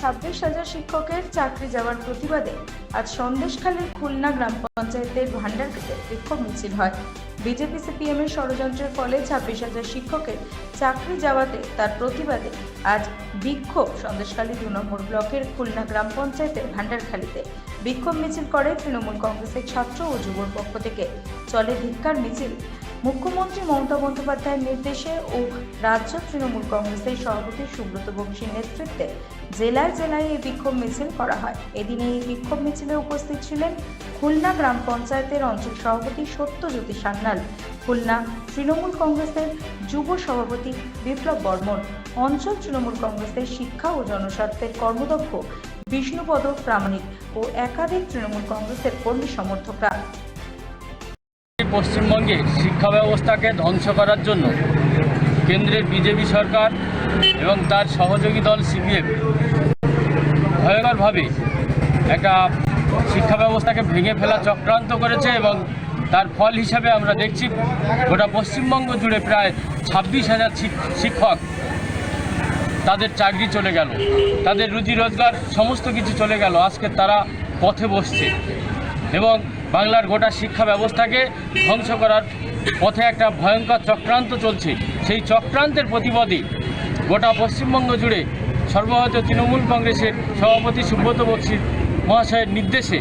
ছাব্বিশ হাজার শিক্ষকের চাকরি যাওয়ার প্রতিবাদে আজ সন্দেশখালীর খুলনা গ্রাম পঞ্চায়েতের ভান্ডারপিতে বিক্ষোভ মিছিল হয়। বিজেপি সিপিএম এর ষড়যন্ত্রের ফলে ছাব্বিশ হাজার শিক্ষকের চাকরি যাওয়াতে তার প্রতিবাদে আজ বিক্ষোভ সন্দেশখালী দু নম্বর ব্লকের খুলনা গ্রাম পঞ্চায়েতের ভান্ডারখালীতে বিক্ষোভ মিছিল করে তৃণমূল কংগ্রেসের ছাত্র ও যুবর পক্ষ থেকে। চলে ধিক্কার মিছিল মুখ্যমন্ত্রী মমতা বন্দ্যোপাধ্যায়ের নির্দেশে ও রাজ্য তৃণমূল কংগ্রেসের সভাপতি সুব্রত বংশীর নেতৃত্বে জেলায় জেলায় এই বিক্ষোভ মিছিল করা হয়। এদিনে এই বিক্ষোভ মিছিলে উপস্থিত ছিলেন খুলনা গ্রাম পঞ্চায়েতের অঞ্চল সভাপতি সত্যজ্যোতি সান্যাল, খুলনা তৃণমূল কংগ্রেসের যুব সভাপতি বিপ্লব বর্মন, অঞ্চল তৃণমূল কংগ্রেসের শিক্ষা ও জনস্বার্থের কর্মদক্ষ বিষ্ণুপদ প্রামাণিক ও একাধিক তৃণমূল কংগ্রেসের কর্মী সমর্থকরা। পশ্চিমবঙ্গে শিক্ষা ব্যবস্থাকে ধ্বংস করার জন্য কেন্দ্রের বিজেপি সরকার এবং তার সহযোগী দল সিপিএম ভয়ঙ্করভাবে একটা শিক্ষা ব্যবস্থাকে ভেঙে ফেলা চক্রান্ত করেছে এবং তার ফল হিসাবে আমরা দেখছি গোটা পশ্চিমবঙ্গ জুড়ে প্রায় ছাব্বিশ হাজার শিক্ষক তাদের চাকরি চলে গেল। তাদের রুজি রোজগার সমস্ত কিছু চলে গেল। আজকে তারা পথে বসছে। এবং বাংলার গোটা শিক্ষা ব্যবস্থাকে ধ্বংস করার পথে একটা ভয়ঙ্কর চক্রান্ত চলছে। সেই চক্রান্তের প্রতিবাদে গোটা পশ্চিমবঙ্গ জুড়ে সর্বভারতীয় তৃণমূল কংগ্রেসের সভাপতি সুব্রত বক্সির মহাশয়ের নির্দেশে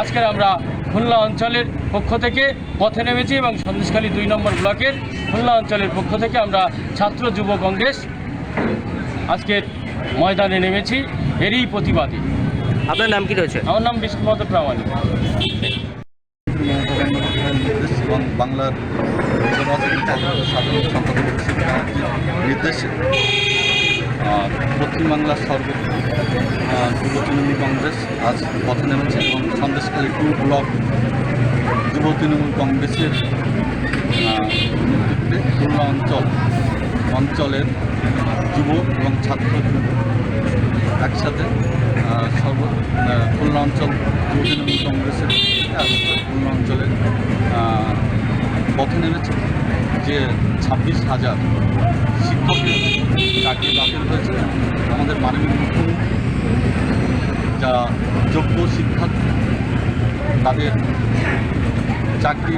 আজকের আমরা খুলনা অঞ্চলের পক্ষ থেকে পথে নেমেছি এবং সন্দেশখালী দুই নম্বর ব্লকের খুলনা অঞ্চলের পক্ষ থেকে আমরা ছাত্র যুব কংগ্রেস আজকের ময়দানে নেমেছি। এরই প্রতিবাদে। আপনার নাম কি রয়েছে? আমার নাম বিষ্ণুপদ প্রামাণিক। নির্দেশ এবং বাংলার সাধারণ সম্পাদক নির্দেশে পশ্চিমবাংলার সর্ব আহ, যুব তৃণমূল কংগ্রেস আজ পথে নেমেছে এবং সন্দেশখালী টু ব্লক যুব তৃণমূল কংগ্রেসের নেতৃত্বে খুলনা অঞ্চল অঞ্চলের যুব এবং ছাত্র একসাথে সর্ব খুলনা অঞ্চল যুব তৃণমূল কংগ্রেসের আজ খুলনা অঞ্চলে আহ, পথে নেমেছে যে ছাব্বিশ হাজার শিক্ষকের চাকরি বাতিল হয়েছে। আমাদের মাননীয় মুখ্যমন্ত্রী যা যোগ্য শিক্ষার্থী তাদের চাকরি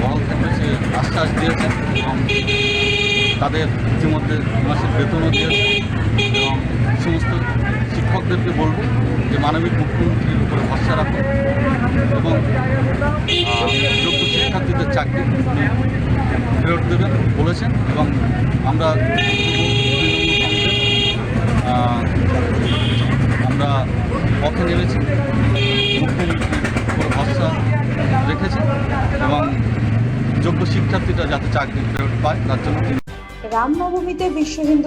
বহাল থাকবে সে আশ্বাস দিয়েছেন এবং তাদের ইতিমধ্যে মাসের বেতনও দিয়েছে এবং সমস্ত শিক্ষকদেরকে বলব যে মানবিক মুখ্যমন্ত্রীর উপরে ভরসা রাখুন এবং চাকরি ফেরত দেবেন বলেছেন এবং আমরা আমরা পথে নেমেছি। মুখ্যমন্ত্রীর ভরসা রেখেছে এবং যোগ্য শিক্ষার্থীরা যাতে চাকরি ফেরত পায়, তার জন্য রামনবমীতে বিশ্ব হিন্দু